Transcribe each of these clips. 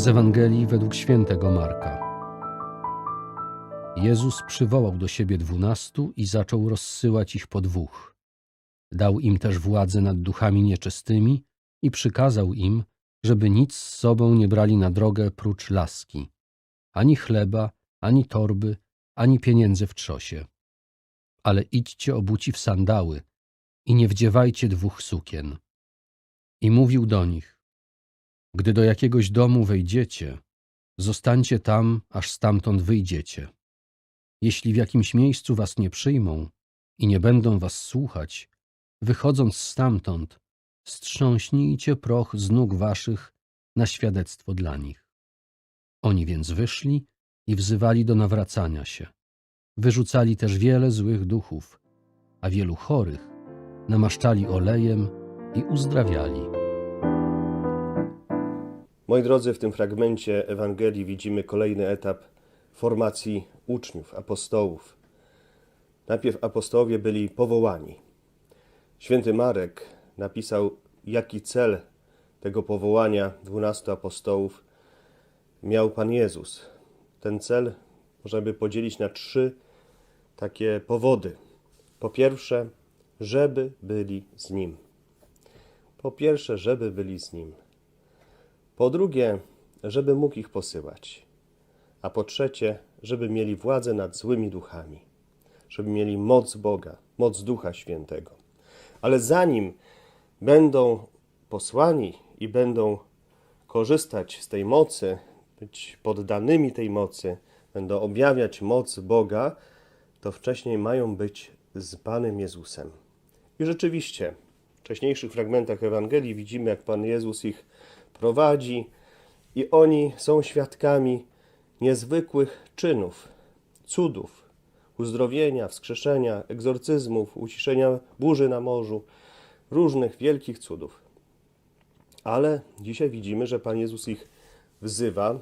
Z Ewangelii według świętego Marka. Jezus przywołał do siebie dwunastu i zaczął rozsyłać ich po dwóch. Dał im też władzę nad duchami nieczystymi i przykazał im, żeby nic z sobą nie brali na drogę prócz laski, ani chleba, ani torby, ani pieniędzy w trzosie. Ale idźcie obuci w sandały i nie wdziewajcie dwóch sukien. I mówił do nich, gdy do jakiegoś domu wejdziecie, zostańcie tam, aż stamtąd wyjdziecie. Jeśli w jakimś miejscu was nie przyjmą i nie będą was słuchać, wychodząc stamtąd, strząśnijcie proch z nóg waszych na świadectwo dla nich. Oni więc wyszli i wzywali do nawracania się. Wyrzucali też wiele złych duchów, a wielu chorych namaszczali olejem i uzdrawiali. Moi drodzy, w tym fragmencie Ewangelii widzimy kolejny etap formacji uczniów, apostołów. Najpierw apostołowie byli powołani. Święty Marek napisał, jaki cel tego powołania dwunastu apostołów miał Pan Jezus. Ten cel możemy podzielić na trzy takie powody. Po pierwsze, żeby byli z Nim. Po pierwsze, żeby byli z Nim. Po drugie, żeby mógł ich posyłać. A po trzecie, żeby mieli władzę nad złymi duchami. Żeby mieli moc Boga, moc Ducha Świętego. Ale zanim będą posłani i będą korzystać z tej mocy, być poddanymi tej mocy, będą objawiać moc Boga, to wcześniej mają być z Panem Jezusem. I rzeczywiście, wcześniejszych fragmentach Ewangelii widzimy, jak Pan Jezus ich prowadzi i oni są świadkami niezwykłych czynów, cudów, uzdrowienia, wskrzeszenia, egzorcyzmów, uciszenia burzy na morzu, różnych wielkich cudów. Ale dzisiaj widzimy, że Pan Jezus ich wzywa.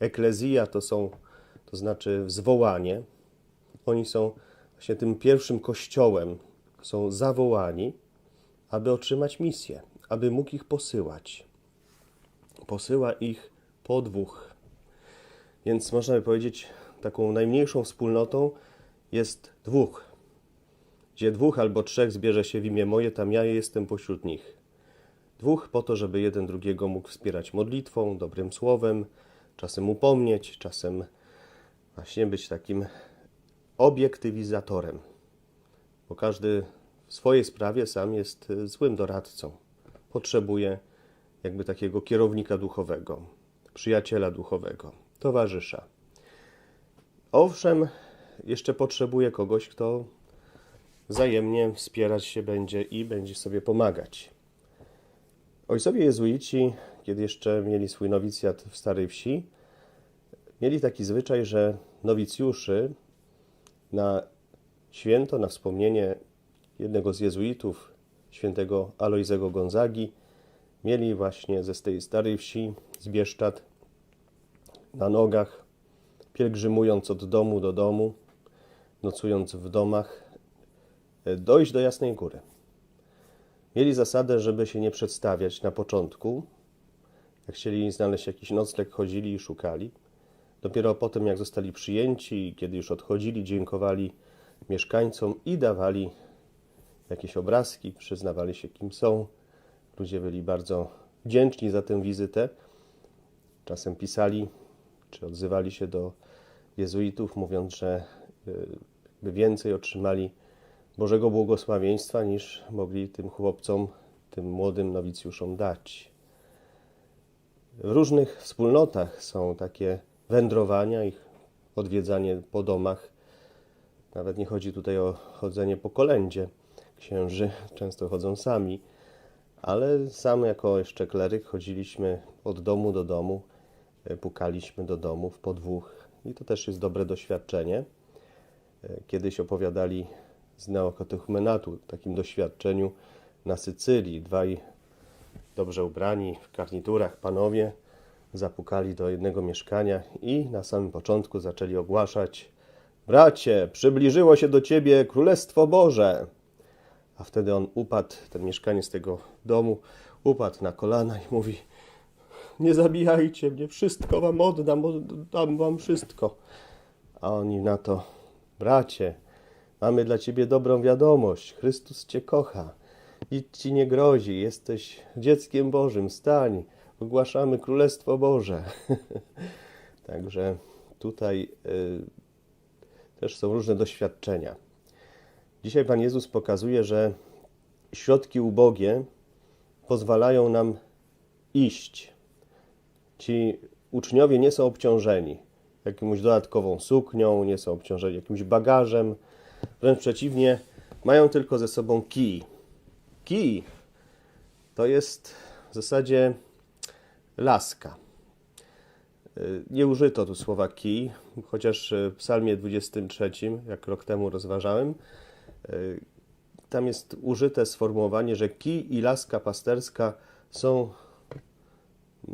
Eklezja to są, to znaczy zwołanie. Oni są właśnie tym pierwszym kościołem, są zawołani, aby otrzymać misję, aby mógł ich posyłać. Posyła ich po dwóch. Więc można by powiedzieć, taką najmniejszą wspólnotą jest dwóch. Gdzie dwóch albo trzech zbierze się w imię moje, tam ja jestem pośród nich. Dwóch po to, żeby jeden drugiego mógł wspierać modlitwą, dobrym słowem, czasem upomnieć, czasem właśnie być takim obiektywizatorem. Bo każdy swojej sprawie sam jest złym doradcą. Potrzebuje jakby takiego kierownika duchowego, przyjaciela duchowego, towarzysza. Owszem, jeszcze potrzebuje kogoś, kto wzajemnie wspierać się będzie i będzie sobie pomagać. Ojcowie jezuici, kiedy jeszcze mieli swój nowicjat w Starej Wsi, mieli taki zwyczaj, że nowicjuszy na święto, na wspomnienie jednego z jezuitów, świętego Alojzego Gonzagi, mieli właśnie ze tej Starej Wsi, z Bieszczad, na nogach, pielgrzymując od domu do domu, nocując w domach, dojść do Jasnej Góry. Mieli zasadę, żeby się nie przedstawiać na początku. Jak chcieli znaleźć jakiś nocleg, chodzili i szukali. Dopiero potem, jak zostali przyjęci, kiedy już odchodzili, dziękowali mieszkańcom i dawali jakieś obrazki, przyznawali się, kim są. Ludzie byli bardzo wdzięczni za tę wizytę. Czasem pisali, czy odzywali się do jezuitów, mówiąc, że by więcej otrzymali Bożego błogosławieństwa niż mogli tym chłopcom, tym młodym nowicjuszom dać. W różnych wspólnotach są takie wędrowania, ich odwiedzanie po domach. Nawet nie chodzi tutaj o chodzenie po kolędzie. Księży często chodzą sami, ale sam jako jeszcze kleryk chodziliśmy od domu do domu, pukaliśmy do domów po dwóch i to też jest dobre doświadczenie. Kiedyś opowiadali z neokatechumenatu, takim doświadczeniu na Sycylii. Dwaj dobrze ubrani w garniturach panowie zapukali do jednego mieszkania i na samym początku zaczęli ogłaszać Bracie, przybliżyło się do ciebie Królestwo Boże. A wtedy on upadł, ten mieszkaniec tego domu, upadł na kolana i mówi nie zabijajcie mnie, wszystko wam oddam, oddam wam wszystko. A oni na to, bracie, mamy dla ciebie dobrą wiadomość, Chrystus cię kocha, nic ci nie grozi, jesteś dzieckiem Bożym, stań, ogłaszamy Królestwo Boże. Także tutaj y, też są różne doświadczenia. Dzisiaj Pan Jezus pokazuje, że środki ubogie pozwalają nam iść. Ci uczniowie nie są obciążeni jakąś dodatkową suknią, nie są obciążeni jakimś bagażem. Wręcz przeciwnie, mają tylko ze sobą kij. Kij to jest w zasadzie laska. Nie użyto tu słowa kij, chociaż w Psalmie 23, jak rok temu rozważałem, tam jest użyte sformułowanie, że kij i laska pasterska są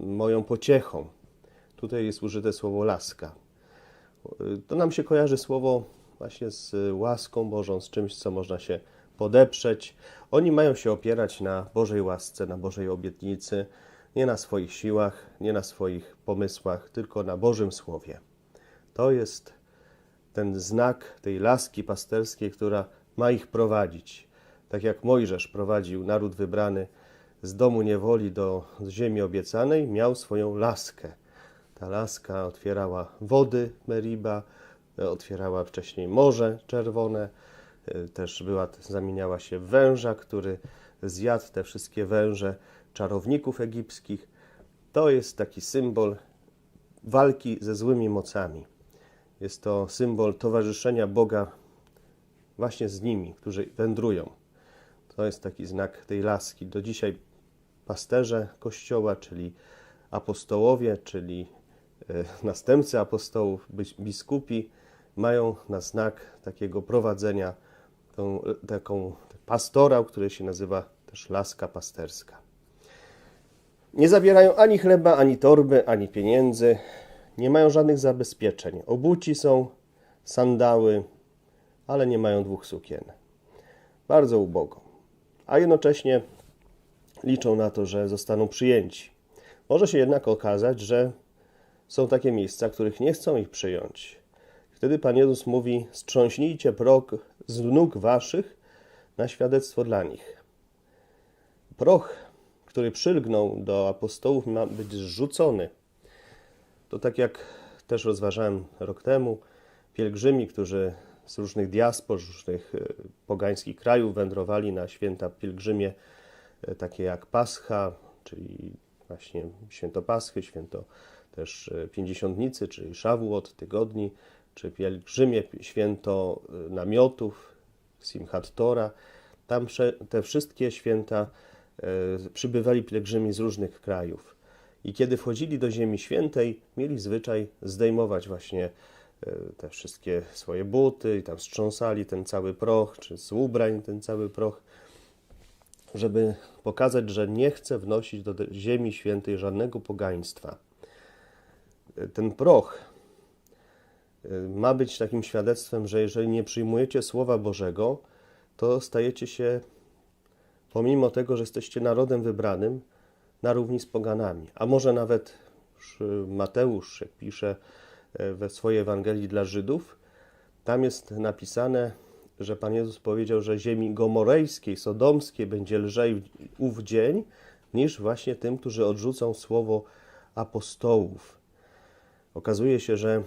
moją pociechą. Tutaj jest użyte słowo laska. Y, To nam się kojarzy słowo właśnie z łaską Bożą, z czymś, co można się podeprzeć. Oni mają się opierać na Bożej łasce, na Bożej obietnicy, nie na swoich siłach, nie na swoich pomysłach, tylko na Bożym Słowie. To jest ten znak tej laski pasterskiej, która ma ich prowadzić. Tak jak Mojżesz prowadził naród wybrany z domu niewoli do ziemi obiecanej, miał swoją laskę. Ta laska otwierała wody Meriba, otwierała wcześniej Morze Czerwone, y, też była, zamieniała się w węża, który zjadł te wszystkie węże czarowników egipskich. To jest taki symbol walki ze złymi mocami. Jest to symbol towarzyszenia Boga właśnie z nimi, którzy wędrują. To jest taki znak tej laski. Do dzisiaj pasterze Kościoła, czyli apostołowie, czyli e, następcy apostołów, bis- biskupi, mają na znak takiego prowadzenia tą, taką pastora, który się nazywa też laska pasterska. Nie zabierają ani chleba, ani torby, ani pieniędzy. Nie mają żadnych zabezpieczeń. Obuci są, sandały, ale nie mają dwóch sukien. Bardzo ubogo. A jednocześnie liczą na to, że zostaną przyjęci. Może się jednak okazać, że są takie miejsca, których nie chcą ich przyjąć. Wtedy Pan Jezus mówi: Strząśnijcie proch z nóg waszych na świadectwo dla nich. Proch, który przylgnął do apostołów, ma być zrzucony. To tak jak też rozważałem rok temu, pielgrzymi, którzy z różnych diaspor, z różnych e, pogańskich krajów wędrowali na święta pielgrzymie, e, takie jak Pascha, czyli właśnie święto Paschy, święto też e, Pięćdziesiątnicy, czyli Szawuot, tygodni, czy pielgrzymie święto namiotów, Simchat Tora. Tam te wszystkie święta przybywali pielgrzymi z różnych krajów. I kiedy wchodzili do Ziemi Świętej, mieli zwyczaj zdejmować właśnie te wszystkie swoje buty i tam strząsali ten cały proch, czy z ubrań ten cały proch, żeby pokazać, że nie chce wnosić do Ziemi Świętej żadnego pogaństwa. E, Ten proch e, ma być takim świadectwem, że jeżeli nie przyjmujecie Słowa Bożego, to stajecie się, pomimo tego, że jesteście narodem wybranym, na równi z poganami. A może nawet Mateusz, jak pisze e, we swojej Ewangelii dla Żydów, tam jest napisane, że Pan Jezus powiedział, że ziemi gomorejskiej, sodomskiej będzie lżej ów dzień, niż właśnie tym, którzy odrzucą słowo apostołów. Okazuje się, że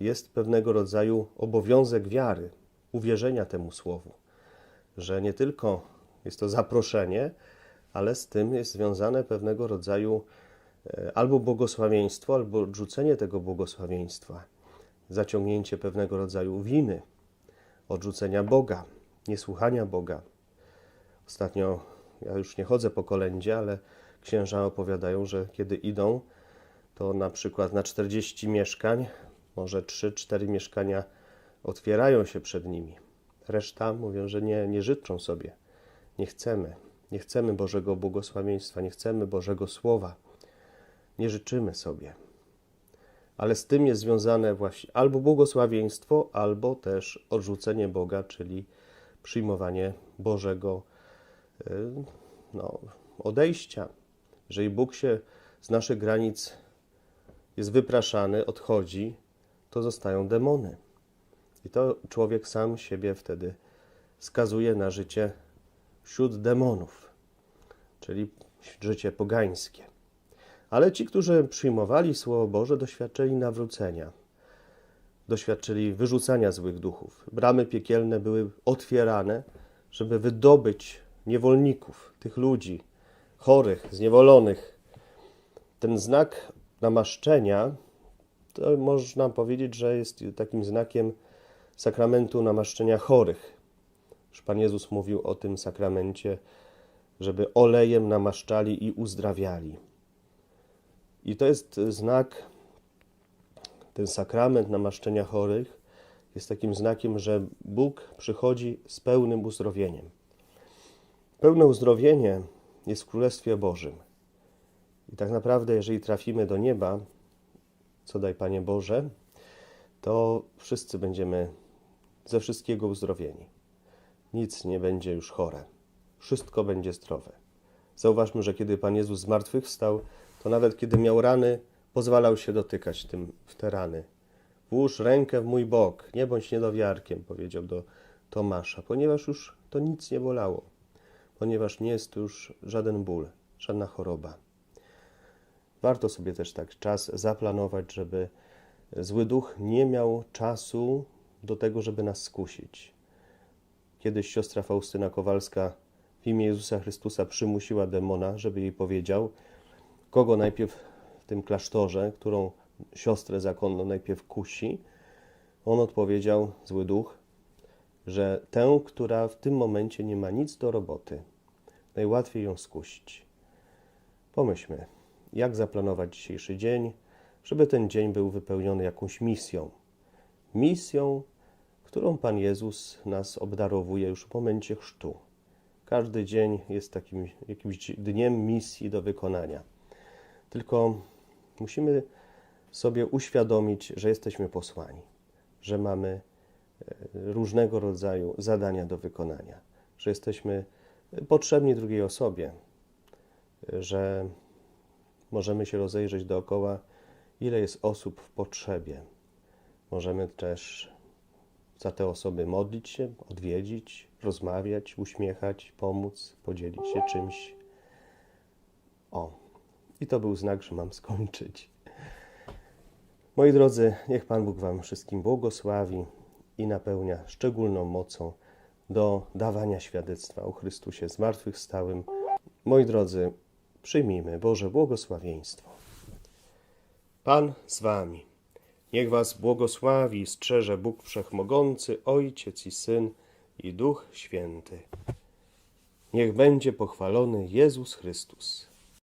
jest pewnego rodzaju obowiązek wiary, uwierzenia temu słowu, że nie tylko jest to zaproszenie, ale z tym jest związane pewnego rodzaju e, albo błogosławieństwo, albo odrzucenie tego błogosławieństwa, zaciągnięcie pewnego rodzaju winy, odrzucenia Boga, niesłuchania Boga. Ostatnio, ja już nie chodzę po kolędzie, ale księża opowiadają, że kiedy idą, to na przykład na 40 mieszkań, może 3-4 mieszkania otwierają się przed nimi. Reszta mówią, że nie, nie życzą sobie, nie chcemy. Nie chcemy Bożego błogosławieństwa, nie chcemy Bożego Słowa. Nie życzymy sobie. Ale z tym jest związane właśnie albo błogosławieństwo, albo też odrzucenie Boga, czyli przyjmowanie Bożego y, no, odejścia. Jeżeli Bóg się z naszych granic jest wypraszany, odchodzi, to zostają demony. I to człowiek sam siebie wtedy skazuje na życie wśród demonów, czyli życie pogańskie. Ale ci, którzy przyjmowali Słowo Boże, doświadczyli nawrócenia, doświadczyli wyrzucania złych duchów. Bramy piekielne były otwierane, żeby wydobyć niewolników, tych ludzi, chorych, zniewolonych. Ten znak namaszczenia, to można powiedzieć, że jest takim znakiem sakramentu namaszczenia chorych. Już Pan Jezus mówił o tym sakramencie, żeby olejem namaszczali i uzdrawiali. I to jest znak, ten sakrament namaszczenia chorych jest takim znakiem, że Bóg przychodzi z pełnym uzdrowieniem. Pełne uzdrowienie jest w Królestwie Bożym. I tak naprawdę, jeżeli trafimy do nieba, co daj Panie Boże, to wszyscy będziemy ze wszystkiego uzdrowieni. Nic nie będzie już chore. Wszystko będzie zdrowe. Zauważmy, że kiedy Pan Jezus zmartwychwstał, to nawet kiedy miał rany, pozwalał się dotykać tym w te rany. Włóż rękę w mój bok, nie bądź niedowiarkiem, powiedział do Tomasza, ponieważ już to nic nie bolało, ponieważ nie jest to już żaden ból, żadna choroba. Warto sobie też tak czas zaplanować, żeby zły duch nie miał czasu do tego, żeby nas skusić. Kiedyś siostra Faustyna Kowalska w imię Jezusa Chrystusa przymusiła demona, żeby jej powiedział, kogo najpierw w tym klasztorze, którą siostrę zakonną najpierw kusi. On odpowiedział, zły duch, że tę, która w tym momencie nie ma nic do roboty, najłatwiej ją skusić. Pomyślmy, jak zaplanować dzisiejszy dzień, żeby ten dzień był wypełniony jakąś misją. Misją, którą Pan Jezus nas obdarowuje już w momencie chrztu. Każdy dzień jest takim jakimś dniem misji do wykonania. Tylko musimy sobie uświadomić, że jesteśmy posłani, że mamy e, różnego rodzaju zadania do wykonania, że jesteśmy potrzebni drugiej osobie, że możemy się rozejrzeć dookoła, ile jest osób w potrzebie. Możemy też za te osoby modlić się, odwiedzić, rozmawiać, uśmiechać, pomóc, podzielić się czymś. O, i to był znak, że mam skończyć. Moi drodzy, niech Pan Bóg Wam wszystkim błogosławi i napełnia szczególną mocą do dawania świadectwa o Chrystusie zmartwychwstałym. Moi drodzy, przyjmijmy Boże błogosławieństwo. Pan z Wami. Niech Was błogosławi i strzeże Bóg Wszechmogący, Ojciec i Syn i Duch Święty. Niech będzie pochwalony Jezus Chrystus.